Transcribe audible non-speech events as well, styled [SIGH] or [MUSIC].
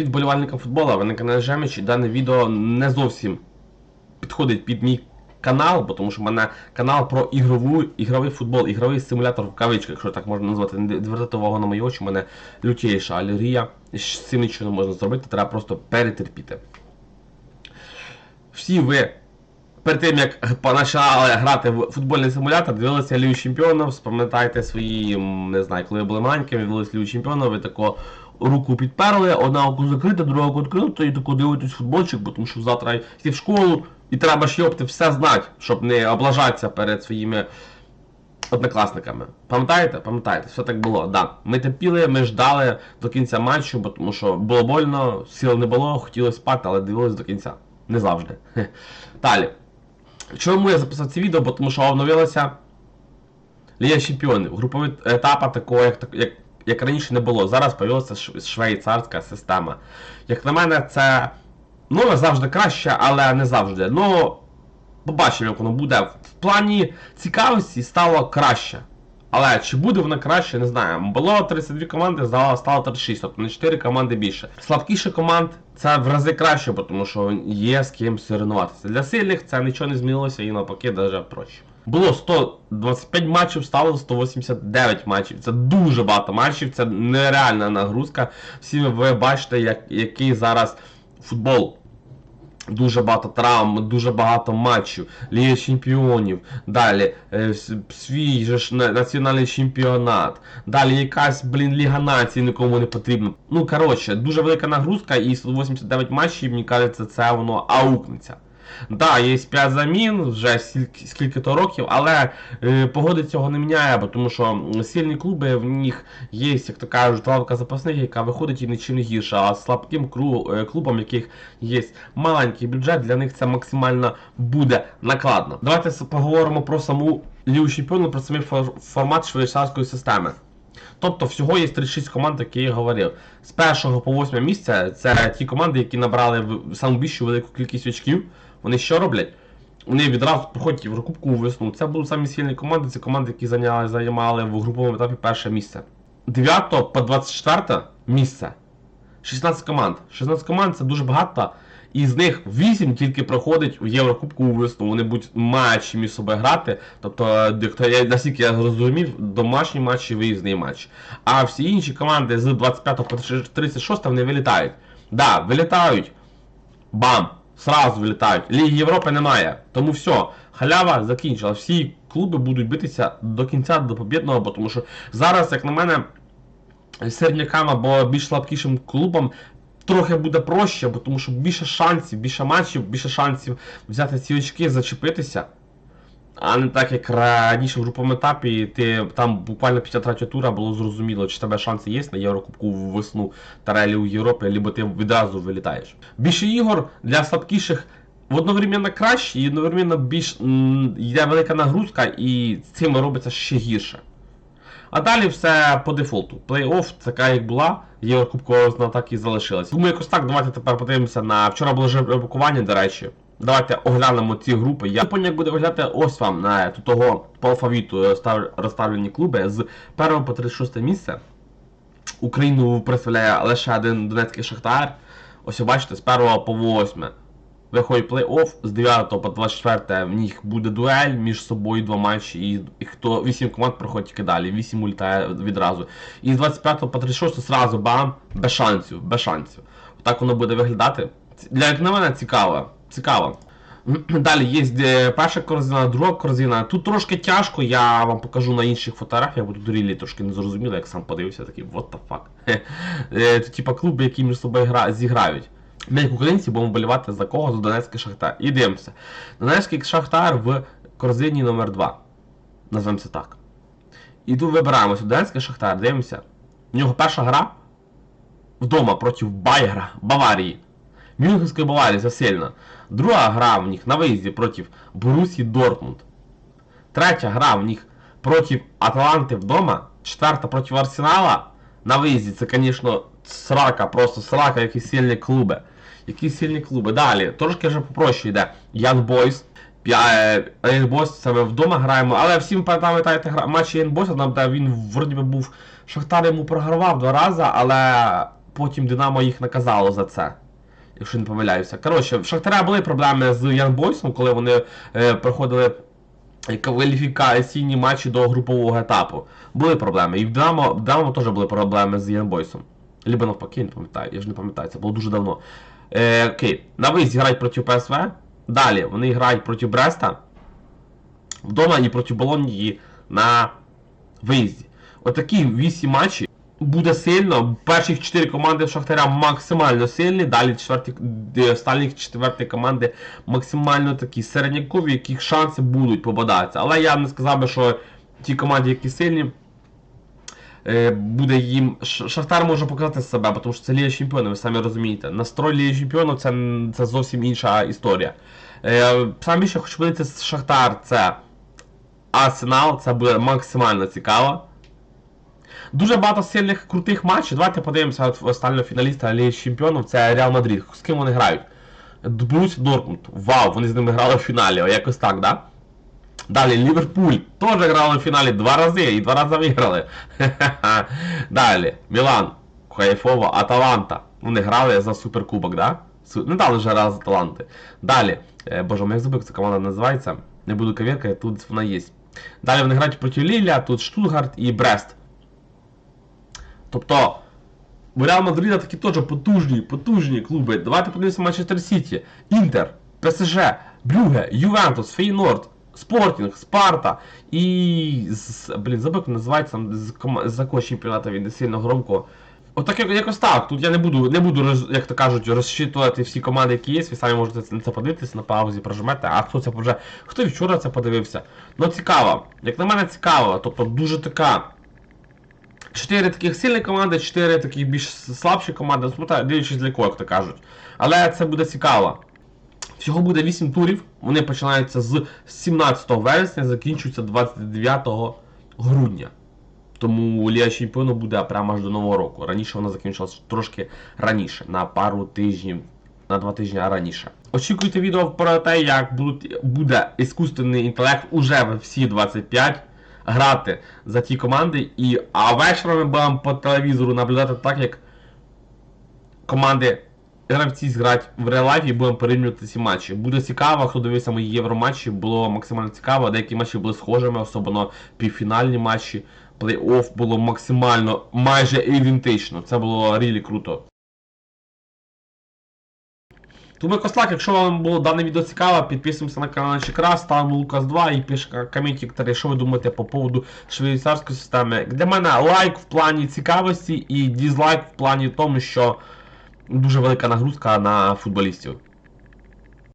Від болівальника футбола ви на каналі Жеміч і дане відео не зовсім підходить під мій канал, тому що в мене канал про ігрову, ігровий футбол, ігровий симулятор в кавичках, якщо так можна назвати. Не звертати увагу на мої очі, у мене лютіша алергія. З цим нічого не можна зробити, треба просто перетерпіти. Всі ви перед тим як почали грати в футбольний симулятор, дивилися Лігу Чемпіонів, спам'ятайте свої, не знаю, коли ви були маленькими, дивилися Лігу Чемпіонів, ви тако руку підперли, одна око закрита, друга око відкрита, і тако дивитесь футбольчик, бо тому що завтра йти в школу, і треба ж йопти все знати, щоб не облажатися перед своїми однокласниками. Пам'ятаєте? Пам'ятаєте, все так було. Да. Ми терпіли, ми ждали до кінця матчу, бо тому що було больно, сил не було, хотіли спати, але дивились до кінця. Не завжди. Далі. Чому я записав це відео? Бо тому що оновилася Ліга Чемпіонів. Груповий етапа такого, як, як, як раніше не було. Зараз з'явилася швейцарська система. Як на мене, це ну, завжди краще, але не завжди. Ну, побачимо, як воно буде. В плані цікавості стало краще. Але чи буде воно краще, не знаю. Було 32 команди, стало 36, тобто на 4 команди більше. Слабкіше команд це в рази краще, тому що є з ким соревнуватися. Для сильних це нічого не змінилося і навпаки навіть проще. Було 125 матчів, стало 189 матчів. Це дуже багато матчів, це нереальна нагрузка. Всі ви бачите, як, який зараз футбол Дуже багато травм, дуже багато матчів, Ліга Чемпіонів, далі е, свій же ж національний чемпіонат, далі якась, блін, Ліга націй нікому не потрібна. Ну, коротше, дуже велика нагрузка і 189 матчів, мені кажеться, це воно аукнеться. Да, є 5 замін, вже скільки, скільки то років, але е, погоди цього не міняє, бо тому що сильні клуби, в них є, як то кажуть, лавка запасних, яка виходить і нічим не гірше, а слабким е, клубам, яких є маленький бюджет, для них це максимально буде накладно. Давайте поговоримо про саму Лігу Чемпіонів, про самий формат швейцарської системи. Тобто всього є 36 команд, які я говорив. З першого по восьме місце це ті команди, які набрали в- саму більшу велику кількість очків. Вони що роблять? Вони відразу проходять в Єврокубку весну. Це будуть самі сильні команди, це команди, які зайняли, займали в груповому етапі перше місце. 9 по 24 місце. 16 команд. 16 команд це дуже багато. І з них 8 тільки проходить в Єврокубку у весну. Вони будуть матчі між собою грати. Тобто, е, я наскільки я зрозумів, домашні матчі, виїзний матч. А всі інші команди з 25 по 36 вони вилітають. Да, вилітають. Бам! Сразу вилітають. Ліги Європи немає. Тому все, халява закінчила. Всі клуби будуть битися до кінця, до побідного, тому що зараз, як на мене, середнякам або більш слабкішим клубам трохи буде проще, бо тому що більше шансів, більше матчів, більше шансів взяти ці очки, зачепитися. А не так, як раніше в груповому етапі, ти там буквально після третього тура було зрозуміло, чи тебе шанси є на Єврокубку в весну та релі у Європі, або ти відразу вилітаєш. Більше ігор для слабкіших одновременно краще і одновременно більш йде велика нагрузка, і цим робиться ще гірше. А далі все по дефолту. Плей-офф, така як була, Єврокубкова так і залишилась. Думаю, якось так, давайте тепер подивимося на. Вчора було жеребкування, до речі. Давайте оглянемо ці групи. Я як буде виглядати ось вам на того по алфавіту розстав- розставлені клуби з 1 по 36 місце. Україну представляє лише один Донецький Шахтар. Ось ви бачите, з 1 по 8 виходить плей-офф, з 9 по 24 в них буде дуель між собою два матчі, і, і хто 8 команд проходить тільки далі, 8 улітає відразу. І з 25 по 36 сразу бам, без шансів, без шансів. Так воно буде виглядати. Для як на мене цікаво. Цікаво. [CLEARS THROAT] Далі є е, перша корзина, друга корзина. Тут трошки тяжко, я вам покажу на інших фотографіях, бо тут рілі трошки не зрозуміло, як сам подивився, такий what the fuck. [LAUGHS] Е, Тут типа клуби, які між собою зіграють. Ми, як українці, будемо болівати за кого? За Донецький Шахтар. І дивимося. Донецький Шахтар в корзині номер 2 Назвемо це так. І тут вибираємо Донецький Шахтар, дивимося. В нього перша гра вдома проти Байгера, Баварії. Мюнхенської Баварії це сильно. Друга гра в них на виїзді проти Борусі Дортмунд. Третя гра в них проти Атланти вдома. Четверта проти Арсенала. На виїзді це, звісно, срака, просто срака, які сильні клуби. Які сильні клуби. Далі, трошки вже попроще йде. Ян Бойс. Ян Бойс, це ми вдома граємо, але всім пам'ятаєте матчі Ян Бойса, там де він вроді би був Шахтар йому програвав два рази, але потім Динамо їх наказало за це. Якщо не помиляюся. Коротше, в Шахтаря були проблеми з Янбойсом, коли вони е, проходили кваліфікаційні матчі до групового етапу. Були проблеми. І в Динамо, в Динамо теж були проблеми з Янбойсом. Либо навпаки, не пам'ятаю, я ж не пам'ятаю, це було дуже давно. Е, окей, на виїзді грають проти ПСВ. Далі вони грають проти Бреста. Вдома і проти Болонії на виїзді. Отакі 8 матчів. Буде сильно. Перших 4 команди Шахтаря максимально сильні. Далі четверті, останні четверті команди максимально такі середнякові, яких шанси будуть попадатися. Але я не сказав би, що ті команди, які сильні, буде їм. Шахтар може показати себе, тому що це Ліга Чемпіонів, ви самі розумієте. Настрой Ліги Чемпіонів це, це зовсім інша історія. Е, Саме більше хочу подивитися Шахтар це Арсенал, це буде максимально цікаво. Дуже багато сильних крутих матчів. Давайте подивимося останнього фіналіста Ліги Чемпіонів, це Реал Мадрид. З ким вони грають? Борусsia Дортмунд. Вау, вони з ними грали в фіналі, якось так, да? Далі Ліверпуль теж грали в фіналі два рази і два рази виграли. Хе-хе-хе. [LAUGHS] Далі Мілан, Кайфово, Аталанта. Вони грали за суперкубок, да? Не дали вже раз Аталанти. Далі, е, боже, я забув, як ця команда називається. Не буду кавіркати, тут вона є. Далі вони грають проти Ліля, тут Штутгарт і Брест. Тобто, у Реал Мадрида такі теж потужні, потужні клуби. Давайте подивимося Манчестер Сіті, Інтер, ПСЖ, Брюге, Ювентус, Фейнорд, Спортінг, Спарта і. Блін, забув, як називається з, кома- з якого чемпіонату він не сильно громко. Отак як, якось так. Тут я не буду, не буду як то кажуть, розчитувати всі команди, які є. Ви самі можете на це подивитися на паузі, прожмете. А хто це вже. Хто вчора це подивився? Ну цікаво. Як на мене цікаво, тобто дуже така. Чотири таких сильні команди, чотири таких більш слабші команди, ну, дивлячись для кого, як то кажуть. Але це буде цікаво. Всього буде 8 турів. Вони починаються з 17 вересня, закінчуються 29 грудня. Тому Ліга Чемпіонів буде прямо аж до Нового року. Раніше вона закінчилась трошки раніше, на пару тижнів, на два тижні раніше. Очікуйте відео про те, як будуть, буде іскусственний інтелект уже в всі 25 грати за ті команди. І, а вечором ми будемо по телевізору наблюдати так, як команди гравці зграють в реал-лайфі і будемо порівнювати ці матчі. Буде цікаво, хто дивився мої євроматчі, було максимально цікаво. Деякі матчі були схожими, особливо півфінальні матчі. Плей-офф було максимально майже ідентично. Це було рілі круто. Тому Кослак, якщо вам було дане відео цікаво, підписуємося на канал Чекрас, ставимо Лукас 2 і пишіть коментарі, що ви думаєте по поводу швейцарської системи. Для мене лайк в плані цікавості і дізлайк в плані тому, що дуже велика нагрузка на футболістів.